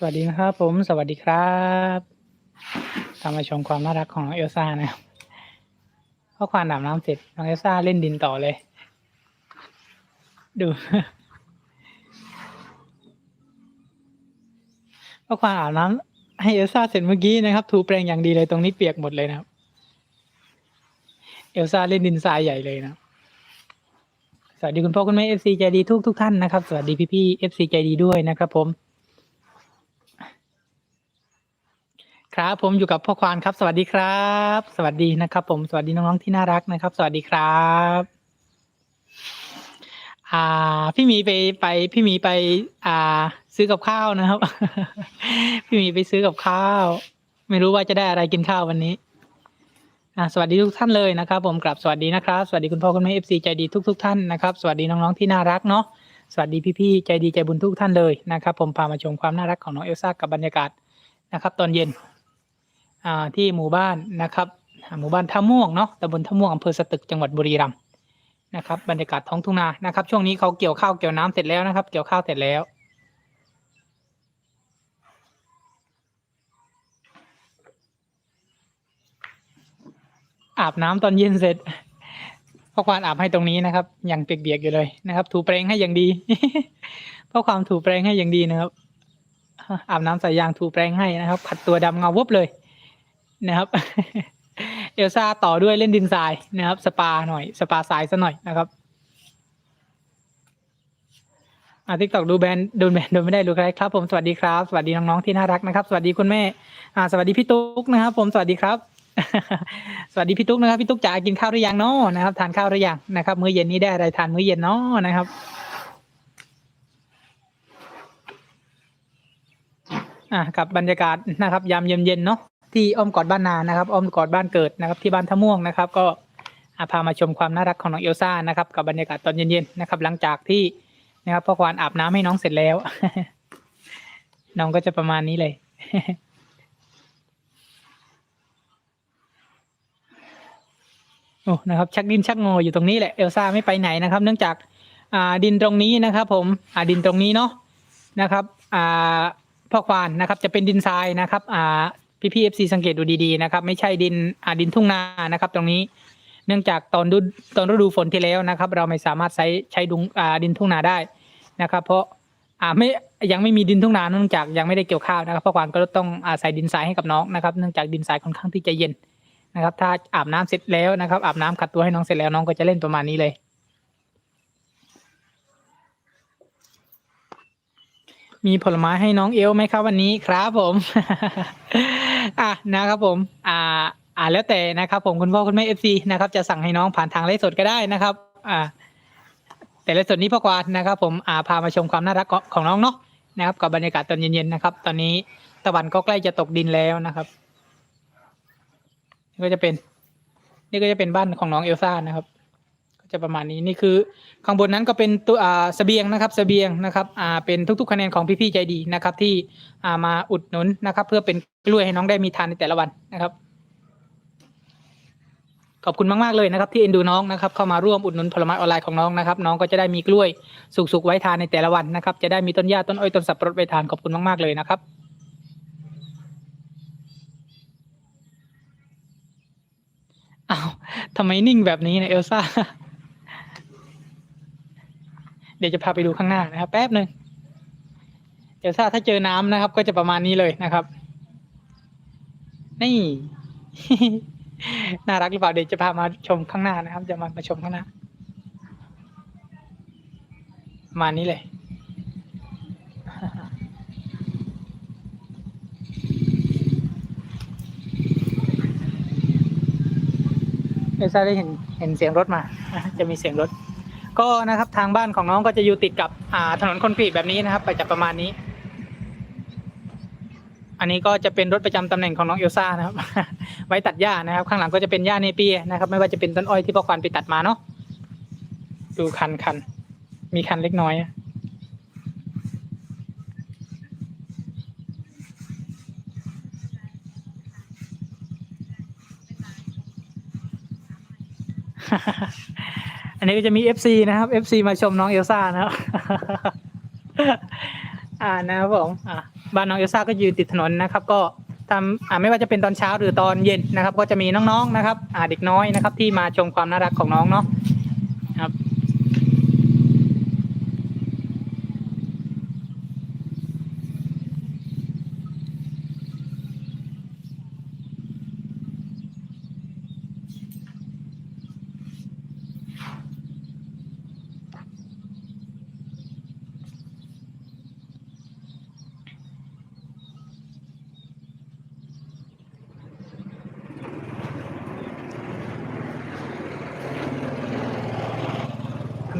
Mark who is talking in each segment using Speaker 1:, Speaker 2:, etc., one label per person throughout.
Speaker 1: สวัสดีนะครับผมสวัสดีครับตามมาชมความน่ารักของน้องเอลซ่านะครับพอควานอาบน้ำเสร็จน้องเอลซ่าเล่นดินต่อเลย ดูพอควานอาบน้ำให้เอลซ่าเสร็จเมื่อกี้นะครับ ถูแปรงอย่างดีเลยตรงนี้เปียกหมดเลยนะครับ เอลซ่าเล่นดินทรายใหญ่เลยนะสวัสดีคุณพ่อคุณแม่เอฟซีใจดีทุกทุกท่านนะครับ สวัสดีพี่พี่เอฟซีใจดีด้วยนะครับผม ครับ ผมอยู่กับพ่อควานครับ สวัสดีครับ สวัสดีนะครับ ผมสวัสดีน้องๆที่น่ารักนะครับ สวัสดีครับ อ่า พี่มีไปไป พี่มีไป อ่า ซื้อกับข้าวนะครับ พี่มีไปซื้อกับข้าว ไม่รู้ว่าจะได้อะไรกินข้าววันนี้สวัสดีทุกท่านเลยนะครับผมกลับสวัสดีนะครับ สวัสดีคุณพ่อคุณแม่เอฟซีใจดีทุกทุกๆท่านนะครับ สวัสดีน้องๆที่น่ารักเนาะสวัสดีพี่ๆใจดีใจบุญทุกท่านเลยนะครับ ผมพามาชมความน่ารักของน้องเอลซ่ากับบรรยากาศนะครับ ตอนเย็น ที่หมู่บ้านนะครับ หมู่บ้านท่าม่วงเนาะตำบลท่าม่วงอำเภอสตึกจังหวัดบุรีรัมย์นะครับ บรรยากาศท้องทุ่งนานะครับ ช่วงนี้เขาเกี่ยวข้าวเกี่ยวน้ำเสร็จแล้วนะครับ เกี่ยวข้าวเสร็จแล้วอาบน้ำตอนเย็นเสร็จพ่อควานอาบให้ตรงนี้นะครับ ยังเปียกๆอยู่เลยนะครับ ถูแปรงให้อย่างดีพ่อความถูแปรงให้อย่างดีนะครับอาบน้ำใส่ยางถูแปรงให้นะครับ ขัดตัวดำเงาวุบเลย นะครับเอลซ่าต่อด้วยเล่นดินทรายนะครับ สปาหน่อย สปาทรายซะหน่อยนะครับอ่าทิกตอกดูแบรนด์ดูแบรนด์ดูไม่ได้ดูใครครับ ผมสวัสดีครับ สวัสดีน้องๆที่น่ารักนะครับ สวัสดีคุณแม่อ่าสวัสดีพี่ตุ๊กนะครับ ผมสวัสดีครับ สวัสดีพี่ตุ๊กนะครับพี่ตุ๊กจ๋ากินข้าวหรือยังเนาะนะครับ ทานข้าวหรือยังนะครับ มื้อเย็นนี้ได้อะไรทานมื้อเย็นเนาะนะครับอะกับบรรยากาศนะครับ ยามเย็นๆเนาะ ที่อ้อมกอดบ้านนานะครับอ้อมกอดบ้านเกิดนะครับที่บ้านท่าม่วงนะครับ ก็พามาชมความน่ารักของน้องเอลซ่านะครับ กับบรรยากาศตอนเย็นๆนะครับ หลังจากที่นะครับพ่อควานอาบน้ำให้น้องเสร็จแล้ว น้องก็จะประมาณนี้เลยโอ้นะครับชักดินชักงออยู่ตรงนี้แหละเอลซ่าไม่ไปไหนนะครับ เนื่องจากอ่าดินตรงนี้นะครับ ผมอ่าดินตรงนี้เนาะนะครับอ่าพ่อควานนะครับ จะเป็นดินทรายนะครับ อ่า พี่พีเอฟซีสังเกตดูดีๆนะครับ ไม่ใช่ดินอาดินทุ่งนานะครับ ตรงนี้เนื่องจากตอนดูตอนฤดูฝนที่แล้วนะครับ เราไม่สามารถใช้ใช้ดุงอาดินทุ่งนาได้นะครับ เพราะอ่าไม่ยังไม่มีดินทุ่งนาเนื่องจากยังไม่ได้เกี่ยวข้าวนะครับพ่อควานก็ต้องอาศัยดินทรายให้กับน้องนะครับ เนื่องจากดินทรายค่อนข้างที่จะเย็นนะครับ ถ้าอาบน้ำเสร็จแล้วนะครับอาบน้ำขัดตัวให้น้องเสร็จแล้วน้องก็จะเล่นประมาณนี้เลยมีผลไม้ให้น้องเอลไหมครับวันนี้ครับผม อะนะครับผมอ่าอ่าแล้วแต่นะครับ ผมคุณพ่อคุณแม่เอฟซีนะครับจะสั่งให้น้องผ่านทางไลฟ์สดก็ได้นะครับ อ่า แต่ไลฟ์สดนี้พ่อกวานนะครับ ผมอ่าพามาชมความน่ารักของของน้องเนาะนะครับ กับบรรยากาศตอนเย็นๆนะครับ ตอนนี้ตะวันก็ใกล้จะตกดินแล้วนะครับนี่ก็จะเป็น นี่ก็จะเป็นบ้านของน้องเอลซ่านะครับ จะประมาณนี้นี่คือข้างบนนั้นก็เป็นตัวอ่าเสบียงนะครับเสบียงนะครับอ่าเป็นทุกๆคะแนนของพี่ๆใจดีนะครับ ที่อ่ามาอุดหนุนนะครับ เพื่อเป็นกล้วยให้น้องได้มีทานในแต่ละวันนะครับ ขอบคุณมากๆเลยนะครับ ที่เอ็นดูน้องนะครับ เข้ามาร่วมอุดหนุนผลไม้ออนไลน์ของน้องนะครับ น้องก็จะได้มีกล้วยสุกๆไว้ทานในแต่ละวันนะครับ จะได้มีต้นหญ้าต้นอ้อยต้นสับปะรดไว้ทานขอบคุณมากๆเลยนะครับอ้าวทำไมนิ่งแบบนี้นี่ยเอลซ่า เดี๋ยวจะพาไปดูข้างหน้านะครับ แป๊บหนึ่งเดี๋ยวถ้าถ้าเจอน้ำนะครับ ก็จะประมาณนี้เลยนะครับ นี่ น่ารักหรือเปล่าเดี๋ยวจะพามาชมข้างหน้านะครับ จะมามาชมข้างหน้าประมาณนี้เลยเอลซ่าได้เห็นเห็นเสียงรถมา จะมีเสียงรถ ก็นะครับทางบ้านของน้องก็จะอยู่ติดกับอ่าถนนคอนกรีตแบบนี้นะครับ ไปจะประมาณนี้ อันนี้ก็จะเป็นรถประจำตำแหน่งของน้องเอลซ่านะครับ ไว้ตัดหญ้านะครับ ข้างหลังก็จะเป็นหญ้าเนเปียนะครับ ไม่ว่าจะเป็นต้นอ้อยที่พ่อควานไปตัดมาเนาะดูคันคันมีคันเล็กน้อย อันนี้ก็จะมี FC นะครับ FC มาชมน้องเอลซ่านะครับ อ่านะครับผมอ่าบ้านน้องเอลซ่าก็ยืนติดถนนนะครับ ก็ทำอ่าไม่ว่าจะเป็นตอนเช้าหรือตอนเย็นนะครับ ก็จะมีน้องๆนะครับ อ่าเด็กน้อยนะครับ ที่มาชมความน่ารักของน้องเนาะ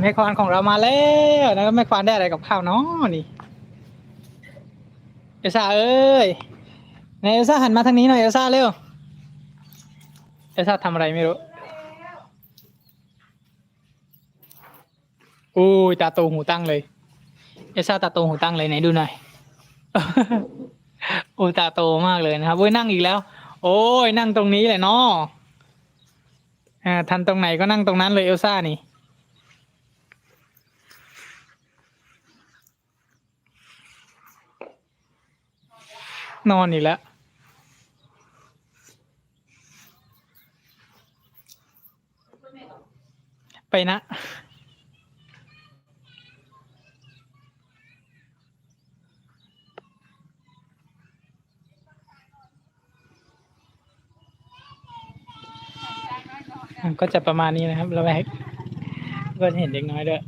Speaker 1: แม่ควานของเรามาแล้วนะครับแม่ควานได้อะไรกับข้าวเนาะนี่เอลซ่าเอ้ยไหนเอลซ่าหันมาทางนี้หน่อยเอลซ่าเร็วเอลซ่าทำอะไรไม่รู้อุ้ยตาโตหูตั้งเลยเอลซ่าตาโตหูตั้งเลยไหนดูหน่อยโอ้ยตาโตมากเลยนะครับโอ้ยนั่งอีกแล้ว โอ้ยนั่งตรงนี้เลยเนาะอ่าทันตรงไหนก็นั่งตรงนั้นเลยเอลซ่านี่ นอนอีกแล้วไปนะ ก็จะประมาณนี้นะครับเราแวกก็เห็นเด็กน้อยด้วย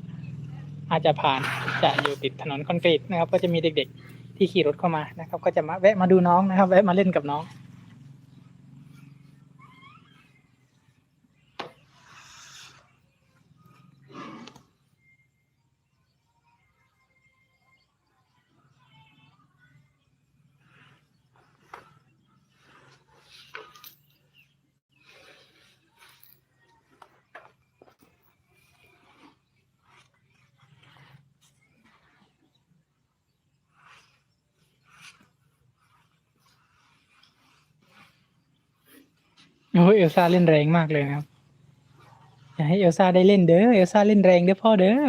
Speaker 1: อาจจะผ่านจะอยู่ติดถนนคอนกรีตนะครับ ก็จะมีเด็กๆ ที่ขี่รถเข้ามานะครับ ก็จะมาแวะมาดูน้องนะครับ แวะมาเล่นกับน้อง โอ้เอลซ่าเล่นแรงมากเลยนะครับ อย่าให้เอลซ่าได้เล่นเด้อเอลซ่าเล่นแรงเด้อพ่อเด้อ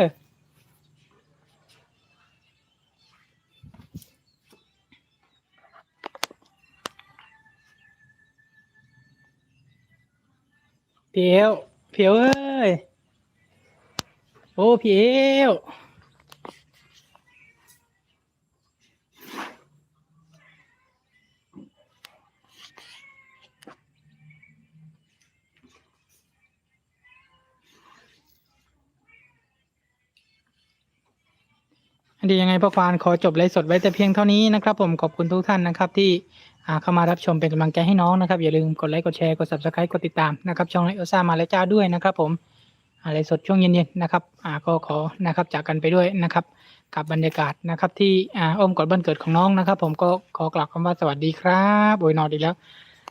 Speaker 1: เพียวเพียวเอ้ย โอ้เพียว ดียังไงพ่อควานขอจบไลฟ์สดไว้แต่เพียงเท่านี้นะครับ ผมขอบคุณทุกท่านนะครับ ที่เข้ามารับชมเป็นกำลังใจให้น้องนะครับ อย่าลืมกดไลค์กดแชร์กด subscribe กดติดตามนะครับช่องไลฟ์เอซ่ามาแล้วจ้าด้วยนะครับ ผมไลฟ์สดช่วงเย็นๆนะครับก็ขอนะครับจากกันไปด้วยนะครับ กับบรรยากาศนะครับ ที่อ้อมกอดบ้านเกิดของน้องนะครับ ผมก็ขอกล่าวคำว่าสวัสดีครับโอยนอนอีกแล้ว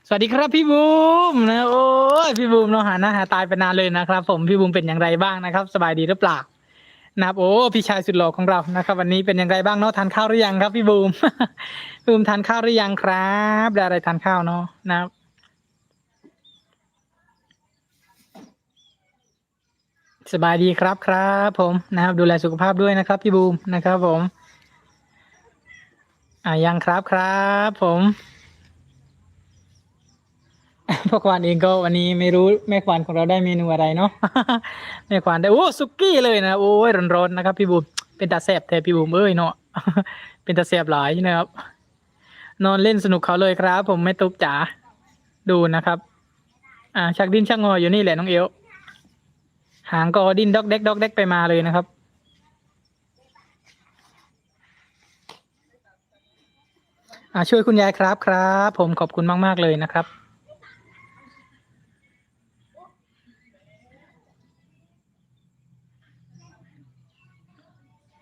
Speaker 1: สวัสดีครับพี่บูมนะโอ้ยพี่บูมเนาหาหน้าหาตายไปนานเลยนะครับ ผมพี่บูมเป็นอย่างไรบ้างนะครับ สบายดีหรือเปล่า นะครับโอ้พี่ชายสุดหล่อของเรานะครับ วันนี้เป็นอย่างไรบ้างเนาะทานข้าวหรือยังครับพี่บูมพี่บูมทานข้าวหรือยังครับได้อะไรทานข้าวเนาะนะครับสบายดีครับครับผมนะครับ ดูแลสุขภาพด้วยนะครับ พี่บูมนะครับผม อ่ายังครับครับผม พ่อควานเองก็วันนี้ไม่รู้แม่ควานของเราได้เมนูอะไรเนาะแม่ควานได้โอ้สุกี้เลยนะโอ้ยร้อนๆนะครับ พี่บูมเป็นตาแสบแทนพี่บูมเอ้ยเนาะเป็นตาแสบหลายนะครับ นอนเล่นสนุกเขาเลยครับ ผมไม่ตุ๊กจ๋าดูนะครับ อ่าชักดิ้นชักงออยู่นี่แหละน้องเอวหางก็ดิ้นดอกเด็กดอกเด็กไปมาเลยนะครับอ่าช่วยคุณยายครับครับ ผมขอบคุณมาก ๆ เลยนะครับ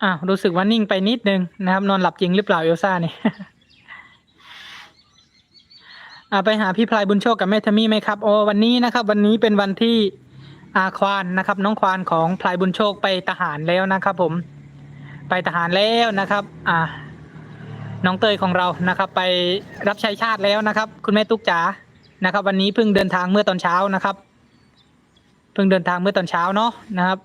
Speaker 1: อ่ารู้สึกว่านิ่งไปนิดนึงนะครับ นอนหลับจริงหรือเปล่าเอลซ่าเนี่ยอ่าไปหาพี่พลายบุญโชคกับแม่ทมี่ไหมครับโอ้วันนี้นะครับ วันนี้เป็นวันที่อาควานนะครับ น้องควานของพลายบุญโชคไปทหารแล้วนะครับ ผม ไปทหารแล้วนะครับ อ่า น้องเตยของเรานะครับ ไปรับใช้ชาติแล้วนะครับ คุณแม่ตุ๊กจ๋านะครับ วันนี้เพิ่งเดินทางเมื่อตอนเช้านะครับ เพิ่งเดินทางเมื่อตอนเช้าเนาะนะครับ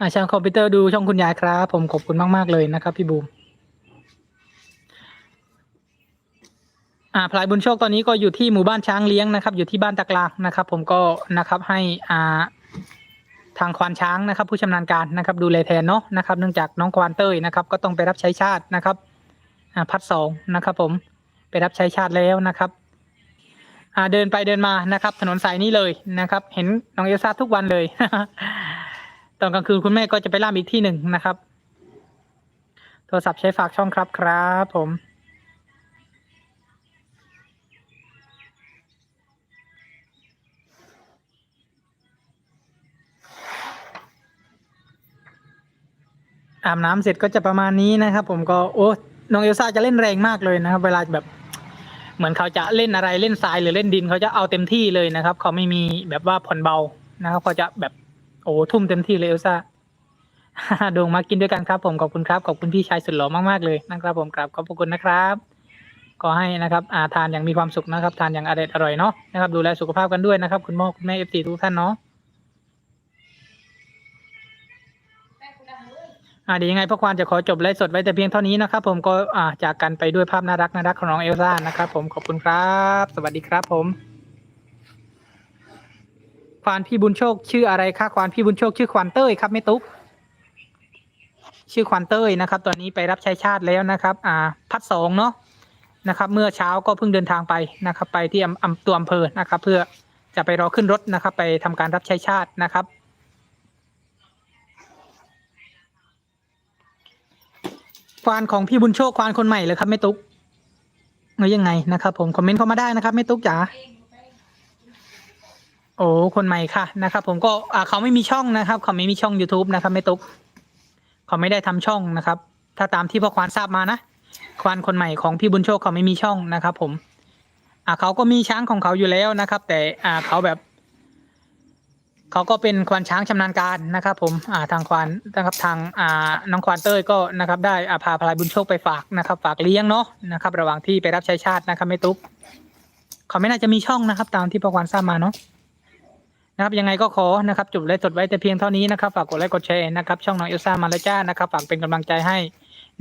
Speaker 1: อาช่างคอมพิวเตอร์ดูช่องคุณยายครับ ผมขอบคุณมาก ๆ เลยนะครับ พี่บูมอ่าพลายบุญโชคตอนนี้ก็อยู่ที่หมู่บ้านช้างเลี้ยงนะครับ อยู่ที่บ้านตะกลางนะครับ ผมก็นะครับให้อ่าทางควานช้างนะครับ ผู้ชำนาญการนะครับดูแลแทนเนาะนะครับเนื่องจากน้องควานเต้ยนะครับ ก็ต้องไปรับใช้ชาตินะครับอ่าพัดสองนะครับ ผมไปรับใช้ชาติแล้วนะครับอ่าเดินไปเดินมานะครับ ถนนสายนี้เลยนะครับ เห็นน้องเอลซ่าทุกวันเลย ตอนกลางคืนคุณแม่ก็จะไปล่ามอีกที่หนึ่งนะครับ โทรศัพท์ใช้ฝากช่องครับครับผมอาบน้ำเสร็จก็จะประมาณนี้นะครับ ผมก็โอ้น้องเอลซ่าจะเล่นแรงมากเลยนะครับ เวลาแบบ เหมือนเขาจะเล่นอะไรเล่นทรายหรือเล่นดินเขาจะเอาเต็มที่เลยนะครับ เขาไม่มีแบบว่าผ่อนเบานะครับเขาจะแบบ โอ้ทุ่มเต็มที่เลยเอลซ่าดวงมากินด้วยกันครับ ผมขอบคุณครับขอบคุณพี่ชายสุดหล่อมากๆเลยนะครับ ผมกราบขอบพระคุณนะครับขอให้นะครับอาทานอย่างมีความสุขนะครับ ทานอย่างอร่อยอร่อยเนาะนะครับ ดูแลสุขภาพกันด้วยนะครับ คุณพ่อคุณแม่เอฟซีทุกท่านเนาะอ่าเดี๋ยวยังไงพ่อควานจะขอจบไลฟ์สดไว้แต่เพียงเท่านี้นะครับ ผมก็อ่าจากกันไปด้วยภาพน่ารักน่ารักของน้องเอลซ่านะครับ ผมขอบคุณครับ สวัสดีครับผม ควานพี่บุญโชคชื่ออะไรคะควานพี่บุญโชคชื่อควานเต้ยครับไม่ตุ๊กชื่อควานเต้ยนะครับ ตอนนี้ไปรับใช้ชาติแล้วนะครับ อ่า พัดสองเนาะนะครับ เมื่อเช้าก็เพิ่งเดินทางไปนะครับ ไปที่อำอำตัวอำเภอนะครับ เพื่อจะไปรอขึ้นรถนะครับ ไปทำการรับใช้ชาตินะครับควานของพี่บุญโชคควานคนใหม่เลยครับแม่ตุ๊กเออยังไงนะครับ ผมคอมเมนต์เข้ามาได้นะครับแม่ตุ๊กจ๋า โอ้คนใหม่ค่ะนะครับ ผมก็อ่าเขาไม่มีช่องนะครับ เขาไม่มีช่อง youtube นะครับแม่ตุ๊กเขาไม่ได้ทำช่องนะครับ ถ้าตามที่พ่อควานทราบมานะควานคนใหม่ของพี่บุญโชคเขาไม่มีช่องนะครับ ผม อ่าเขาก็มีช้างของเขาอยู่แล้วนะครับ แต่อ่าเขาแบบเขาก็เป็นควานช้างชำนาญการนะครับ ผมอ่าทางควานนะครับทางอ่าน้องควานเต้ยก็นะครับ ได้อาพาพลายบุญโชคไปฝากนะครับ ฝากเลี้ยงเนาะนะครับ ระหว่างที่ไปรับใช้ชาตินะครับแม่ตุ๊กเขาไม่น่าจะมีช่องนะครับ ตามที่พ่อควานทราบมาเนาะ นะครับยังไงก็ขอนะครับจบไลฟ์สดไว้แต่เพียงเท่านี้นะครับฝากกดไลค์กดแชร์นะครับช่องน้องเอลซ่ามาแล้วจ้านะครับฝากเป็นกำลังใจให้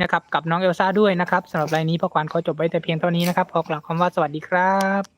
Speaker 1: นะครับกับน้องเอลซ่าด้วยนะครับสำหรับรายนี้พ่อควานขอจบไว้แต่เพียงเท่านี้นะครับขอกล่าวคำว่าสวัสดีครับ